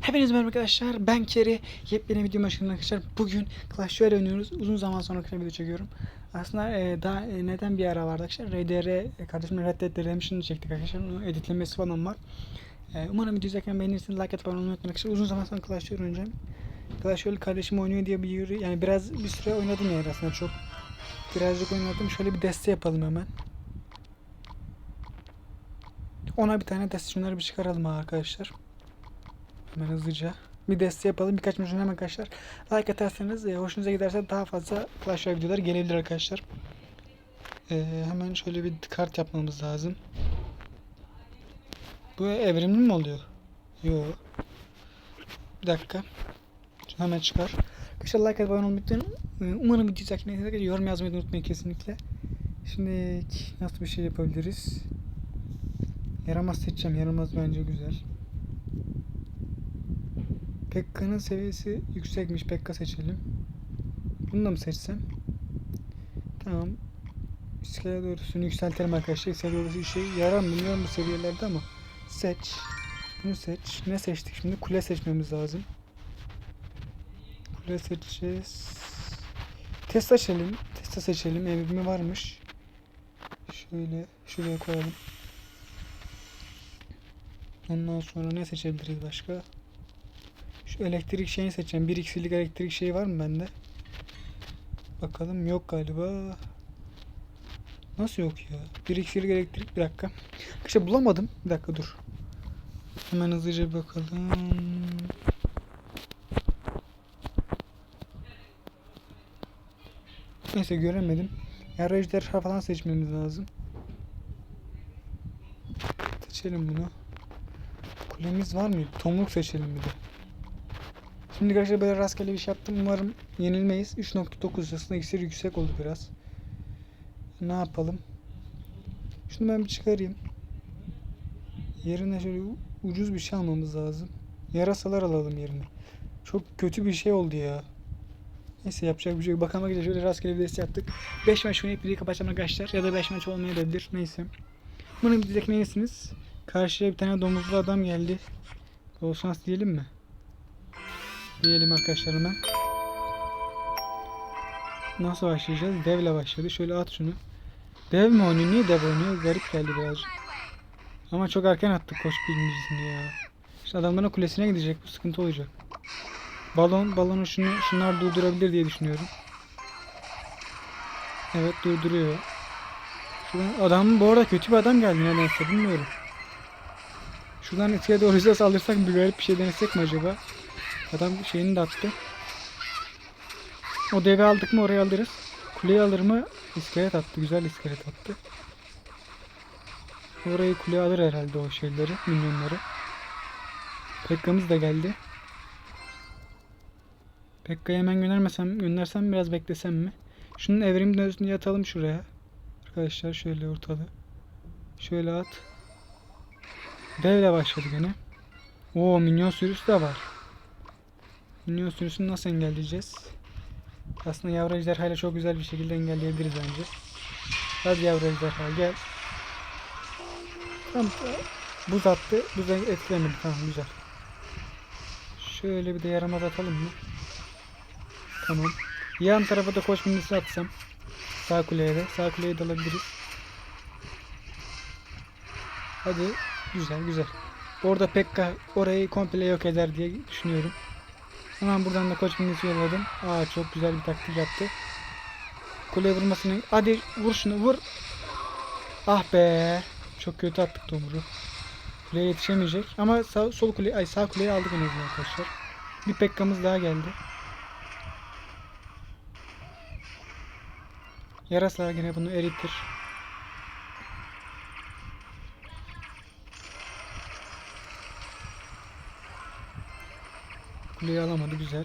Hepinize merhaba arkadaşlar. Ben Keri. Yepyeni video başında arkadaşlar. Bugün Clash Royale oynuyoruz. Uzun zaman sonra arkadaşlar video çekiyorum. Aslında e, daha e, neden bir ara vardı arkadaşlar. RDR e, kardeşimle Red Dead Redemption'ı çektik arkadaşlar. Onun editlemesi falan var. E, umarım video izlerken beğenirsiniz. Like atıp abone olmayı arkadaşlar. Uzun zaman sonra Clash Royale oynayacağım. Clash Royale kardeşim oynuyor diye bir yürü. Yani biraz bir süre oynadım yani aslında çok. Birazcık oynadım. Şöyle bir deste yapalım hemen. Ona bir tane deste şunları bir çıkaralım arkadaşlar. Hemen hızlıca. Bir deste yapalım. Birkaç milyon hemen arkadaşlar. Like atarsanız e, hoşunuza giderse daha fazla Clash Royale videoları gelebilir arkadaşlar. E, hemen şöyle bir kart yapmamız lazım. Bu evrimli mi oluyor? Yo. Bir dakika. Hemen çıkar. Arkadaşlar like atıp abone olmayı unutmayın. Umarım video izlerken yorum yazmayı unutmayın kesinlikle. Şimdi nasıl bir şey yapabiliriz? Yaramaz seçeceğim. Yaramaz bence güzel. Pekka'nın seviyesi yüksekmiş. Pekka seçelim. Bunu da mı seçsem? Tamam. İskele doğrusunu yükseltelim arkadaşlar. İskele doğrusu işe yarar mı bilmiyorum bu seviyelerde ama. Seç. Bunu seç. Ne seçtik şimdi? Kule seçmemiz lazım. Kule seçeceğiz. Testa seçelim. Testa seçelim. Evrimi varmış. Şöyle şuraya koyalım. Ondan sonra ne seçebiliriz başka? Elektrik şeyini seçeceğim. 1 x'lik elektrik şeyi var mı bende? Bakalım yok galiba. Nasıl yok ya? 1 x'lik elektrik bir dakika. İşte bulamadım. Bir dakika dur. Hemen hızlıca bir bakalım. Neyse göremedim. Yarı falan seçmemiz lazım. Seçelim bunu. Kulemiz var mı? Tomruk seçelim bir de. Şimdi arkadaşlar böyle rastgele bir şey yaptım. Umarım yenilmeyiz. 3.9 aslında iksir yüksek oldu biraz. Ne yapalım? Şunu ben bir çıkarayım. Yerine şöyle ucuz bir şey almamız lazım. Yarasalar alalım yerine. Çok kötü bir şey oldu ya. Neyse yapacak bir şey yok. Bakalım arkadaşlar şöyle rastgele bir deste yaptık. 5 maç oynayıp videoyu kapatacağım arkadaşlar. Ya da 5 maç olmayabilir. Neyse. Bunu videodaki neyesiniz? Karşıya bir tane domuzlu adam geldi. Bol şans diyelim mi? Diyelim arkadaşlar hemen. Nasıl başlayacağız? Devle başladı. Şöyle at şunu. Dev mi oynuyor? Niye dev oynuyor? Garip geldi birazcık. Ama çok erken attık koç birincisini ya. İşte adamların kulesine gidecek. Bu sıkıntı olacak. Balon, balonu şunu, şunlar durdurabilir diye düşünüyorum. Evet durduruyor. Şuradan adam bu arada kötü bir adam geldi nedense bilmiyorum. Şuradan eskiye doğru hızla saldırsak bir garip bir şey denesek mi acaba? Adam şeyini de attı. O devi aldık mı oraya alırız. Kuleyi alır mı? İskelet attı. Güzel iskelet attı. Orayı kule alır herhalde o şeyleri, minyonları. Pekka'mız da geldi. Pekka'yı hemen göndermesem, göndersem biraz beklesem mi? Şunun evrimden üstüne yatalım şuraya. Arkadaşlar şöyle ortalı. Şöyle at. Devle başladı gene. Oo minyon sürüsü de var. Minyon sürüsünü nasıl engelleyeceğiz? Aslında yavru ejderhayla çok güzel bir şekilde engelleyebiliriz bence. Hadi yavru ejderha gel. Tamam. Buz attı. Buz etkilemedi. Tamam güzel. Şöyle bir de yaramaz atalım mı? Tamam. Yan tarafa da koç minnisi atsam. Sağ kuleye de. Sağ kuleye de alabiliriz. Hadi. Güzel güzel. Orada Pekka orayı komple yok eder diye düşünüyorum. Hemen buradan da koç minnisi yolladım. Aa çok güzel bir taktik yaptı. Kuleye vurmasını... Hadi vur şunu vur. Ah be. Çok kötü attık Tomur'u. Kuleye yetişemeyecek. Ama sağ, sol kule, ay sağ kuleyi aldık en azından arkadaşlar. Bir Pekka'mız daha geldi. Yarasalar yine bunu eritir. Kuleyi alamadı güzel.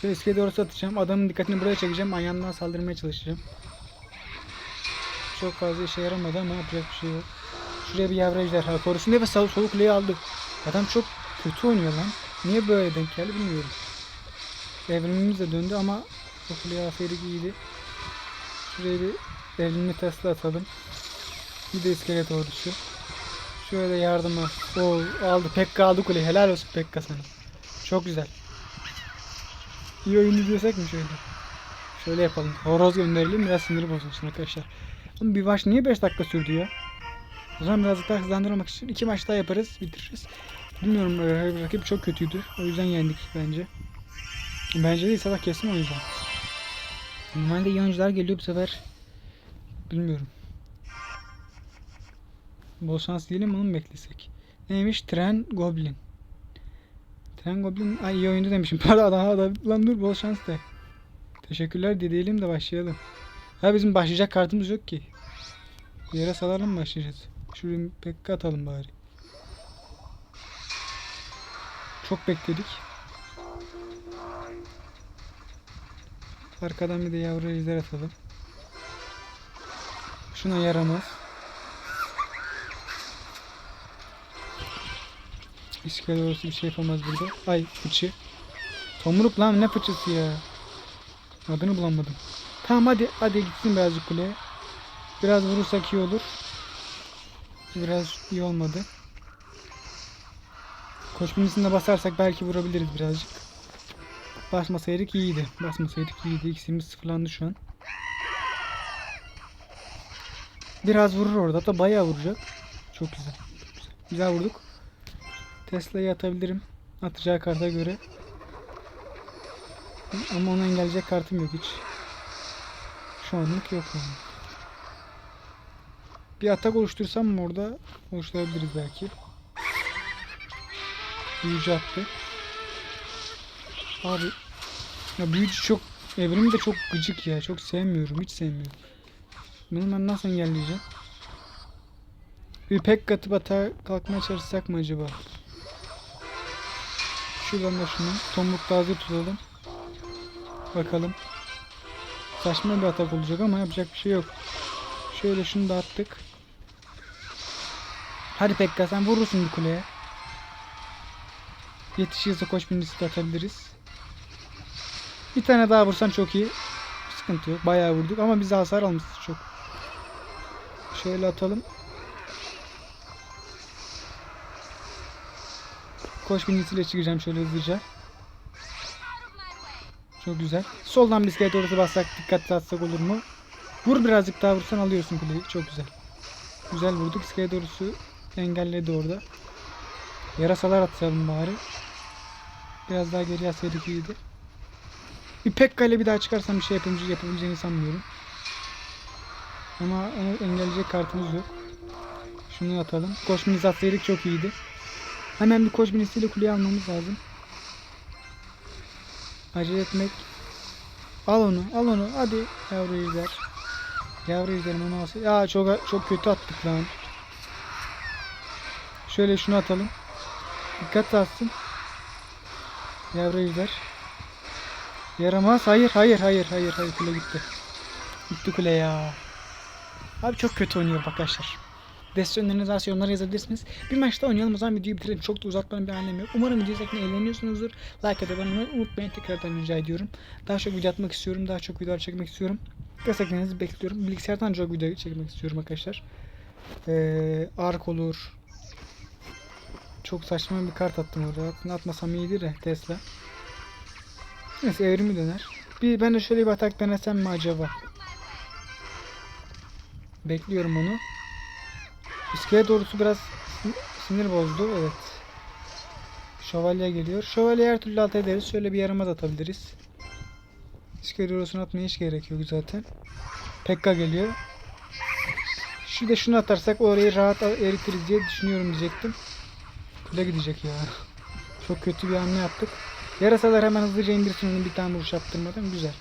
Şöyle eskiye doğru atacağım. Adamın dikkatini buraya çekeceğim. Ayağından saldırmaya çalışacağım. Çok fazla işe yaramadı ama yapacak bir şey yok. Şuraya bir yavru ejderha korusun diye ve sol, sol kuleyi aldı. Adam çok kötü oynuyor lan. Niye böyle denk geldi bilmiyorum. Evrimimiz de döndü ama o kuleye aferi iyiydi. Şuraya bir evrimli Tesla atalım. Bir de iskelet ordusu. Şöyle yardıma. Oo, aldı. Pekka aldı kuleyi. Helal olsun Pekka sana. Çok güzel. İyi oyun diyorsak mı şöyle? Şöyle yapalım. Horoz gönderelim biraz siniri bozulsun arkadaşlar. Ama bir maç niye 5 dakika sürdü ya? O zaman birazcık daha hızlandırmak için iki maç daha yaparız, bitiririz. Bilmiyorum e, rakip çok kötüydü. O yüzden yendik bence. Bence değil sabah kesin o yüzden. Normalde iyi oyuncular geliyor bu sefer. Bilmiyorum. Bol şans diyelim onu mu beklesek? Neymiş? Tren Goblin. Tren Goblin ay iyi oyundu demişim. Pardon daha da lan dur bol şans de. Teşekkürler diyelim de başlayalım. Ha bizim başlayacak kartımız yok ki. Bir yere salalım mı başlayacağız? Şuraya bir pekka atalım bari. Çok bekledik. Arkadan bir de yavru ejder atalım. Şuna yaramaz. İskele doğrusu bir şey yapamaz burada. Ay fıçı. Tomruk lan ne fıçısı ya. Adını bulamadım. Tamam hadi hadi gitsin birazcık kuleye. Biraz vurursak iyi olur. Biraz iyi olmadı. Binisinde basarsak belki vurabiliriz birazcık. Basmasaydık iyiydi. Basmasaydık iyiydi. İkisimiz sıfırlandı şu an. Biraz vurur orada. Hatta bayağı vuracak. Çok güzel. Güzel vurduk. Tesla'yı atabilirim. Atacağı karta göre. Ama onu engelleyecek kartım yok hiç. Şu anlık yok yani. Bir atak oluştursam mı orada? Oluşturabiliriz belki. Büyücü attı. Abi ya büyücü çok evrim de çok gıcık ya. Çok sevmiyorum. Hiç sevmiyorum. Bunu ben nasıl engelleyeceğim? Bir pek katıp atağa kalkmaya çalışsak mı acaba? Şuradan da şunu. Tomrukta hazır tutalım. Bakalım. Saçma bir atak olacak ama yapacak bir şey yok. Şöyle şunu da attık. Hadi Pekka sen vurursun bir kuleye. Yetişirse koç birincisi de atabiliriz. Bir tane daha vursan çok iyi. Sıkıntı yok. Bayağı vurduk ama biz hasar almışız çok. Şöyle atalım. Koç birincisiyle çıkacağım şöyle hızlıca. Çok güzel. Soldan bisiklete doğrusu bassak dikkatli atsak olur mu? Vur birazcık daha vursan alıyorsun kuleyi. Çok güzel. Güzel vurduk. İskeleye doğrusu engelledi orada. Yarasalar atalım bari. Biraz daha geriye atsaydık iyiydi. Bir Pekka ile bir daha çıkarsam bir şey yapabileceğini, yapabileceğini sanmıyorum. Ama engelleyecek kartımız yok. Şunu atalım. Koş minis atsaydık çok iyiydi. Hemen bir koş minisiyle kuleyi almamız lazım. Acele etmek. Al onu, al onu. Hadi yavru yüzler. Yavru yüzlerim onu alsın. Ya çok çok kötü attık lan. Şöyle şunu atalım. Dikkat atsın. Yavru yüzler. Yaramaz. Hayır, hayır, hayır, hayır, hayır. Kule gitti. Gitti kule ya. Abi çok kötü oynuyor arkadaşlar. Desteklerinizi varsa yorumlara yazabilirsiniz. Bir maçta oynayalım o zaman videoyu bitirelim. Çok da uzatmanın bir anlamı yok. Umarım video izlerken eğleniyorsunuzdur. Like atıp unutmayın. Tekrardan rica ediyorum. Daha çok video atmak istiyorum. Daha çok videolar çekmek istiyorum. Desteklerinizi bekliyorum. Bilgisayardan çok video çekmek istiyorum arkadaşlar. Ee, Ark olur. Çok saçma bir kart attım orada. Atmasam iyiydi de Tesla. Neyse evrimi döner. Bir ben de şöyle bir atak denesem mi acaba? Bekliyorum onu. İskele doğrusu biraz sin- sinir bozdu. Evet. Şövalye geliyor. Şövalye her türlü alt ederiz. Şöyle bir yarıma da atabiliriz. İskele doğrusunu atmaya hiç gerek yok zaten. Pekka geliyor. Şu da şunu atarsak orayı rahat eritiriz diye düşünüyorum diyecektim. Kule gidecek ya. Çok kötü bir hamle yaptık. Yarasalar hemen hızlıca indirsin onu bir tane vuruş yaptırmadan. Güzel.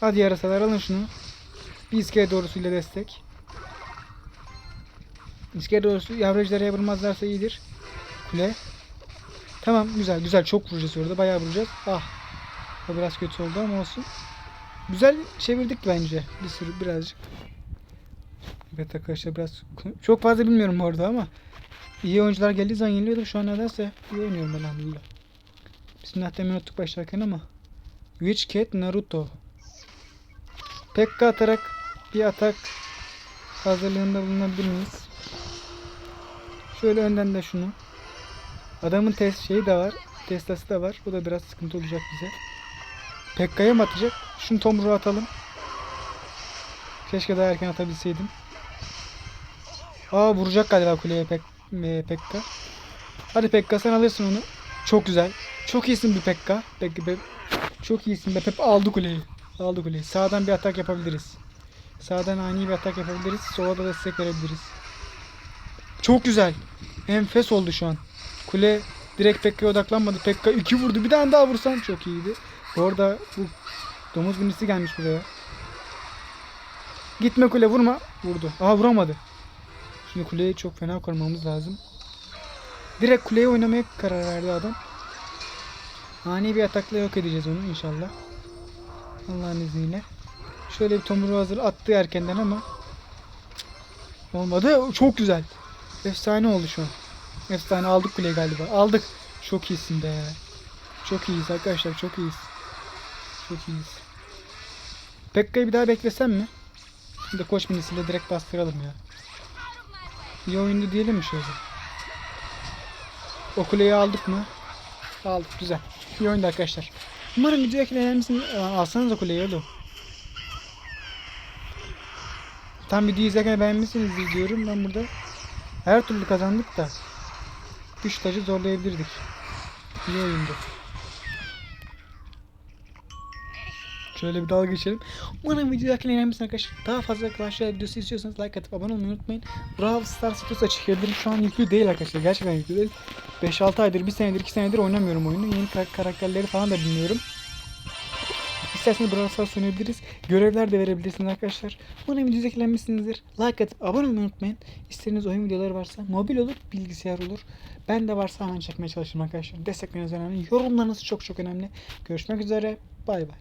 Hadi yarasalar alın şunu. Bir iskele doğrusuyla destek. İskele doğrusu yavru ejderhaya vurmazlarsa iyidir. Kule. Tamam güzel güzel çok vuracağız orada bayağı vuracağız. Ah. O biraz kötü oldu ama olsun. Güzel çevirdik bence. Bir sürü birazcık. Evet arkadaşlar biraz çok fazla bilmiyorum orada ama iyi oyuncular geldiği zaman yeniliyordum. Şu an nedense iyi oynuyorum elhamdülillah. Bismillah demeyi unuttuk başlarken ama. Witch Cat Naruto. Pekka atarak bir atak hazırlığında bulunabilir miyiz? Şöyle önden de şunu. Adamın test şeyi de var. Testası da var. Bu da biraz sıkıntı olacak bize. Pekka'ya mı atacak? Şunu tomruğu atalım. Keşke daha erken atabilseydim. Aa vuracak galiba kuleye Pek e, Pekka. Hadi Pekka sen alırsın onu. Çok güzel. Çok iyisin bir Pekka. Pekka Pep. Çok iyisin be Pep aldı kuleyi. Aldı kuleyi. Sağdan bir atak yapabiliriz. Sağdan ani bir atak yapabiliriz. Sola da destek verebiliriz. Çok güzel. Enfes oldu şu an. Kule direkt Pekka'ya odaklanmadı. Pekka 2 vurdu. Bir tane daha vursan çok iyiydi. Bu arada bu domuz binisi gelmiş buraya. Gitme kule vurma. Vurdu. Aha vuramadı. Şimdi kuleyi çok fena korumamız lazım. Direkt kuleye oynamaya karar verdi adam. Ani bir atakla yok edeceğiz onu inşallah. Allah'ın izniyle. Şöyle bir tomruğu hazır attı erkenden ama olmadı. Çok güzel. Efsane oldu şu an. Efsane aldık kuleyi galiba. Aldık. Çok iyisin be. Çok iyiyiz arkadaşlar. Çok iyiyiz. Çok iyiyiz. Pekka'yı bir daha beklesem mi? Şimdi koç minisiyle direkt bastıralım ya. İyi oyundu diyelim mi şöyle? O kuleyi aldık mı? Aldık güzel. İyi oyundu arkadaşlar. Umarım videodaki beğenmişsiniz. Aa, Alsanıza kuleyi oğlum. Tam videoyu izlerken beğenmişsiniz diyorum ben burada. Her türlü kazandık da. Güç tacı zorlayabilirdik. İyi oyundu. Şöyle bir dalga geçelim. Umarım videodaki beğenmişsiniz arkadaşlar. Daha fazla Clash Royale videosu istiyorsanız like atıp abone olmayı unutmayın. Brawl Stars videosu çekebilirim. Şu an yüklü değil arkadaşlar. Gerçekten yüklü değil. 5-6 aydır, 1 senedir, 2 senedir oynamıyorum oyunu. Yeni kar- karakterleri falan da bilmiyorum. İsterseniz Brawl Stars oynayabiliriz. Görevler de verebilirsiniz arkadaşlar. Umarım videoyu etkilenmişsinizdir. Like atıp abone olmayı unutmayın. İstediğiniz oyun videoları varsa mobil olur, bilgisayar olur. Ben de varsa hemen çekmeye çalışırım arkadaşlar. Destekleriniz önemli. Yorumlarınız çok çok önemli. Görüşmek üzere. Bay bay.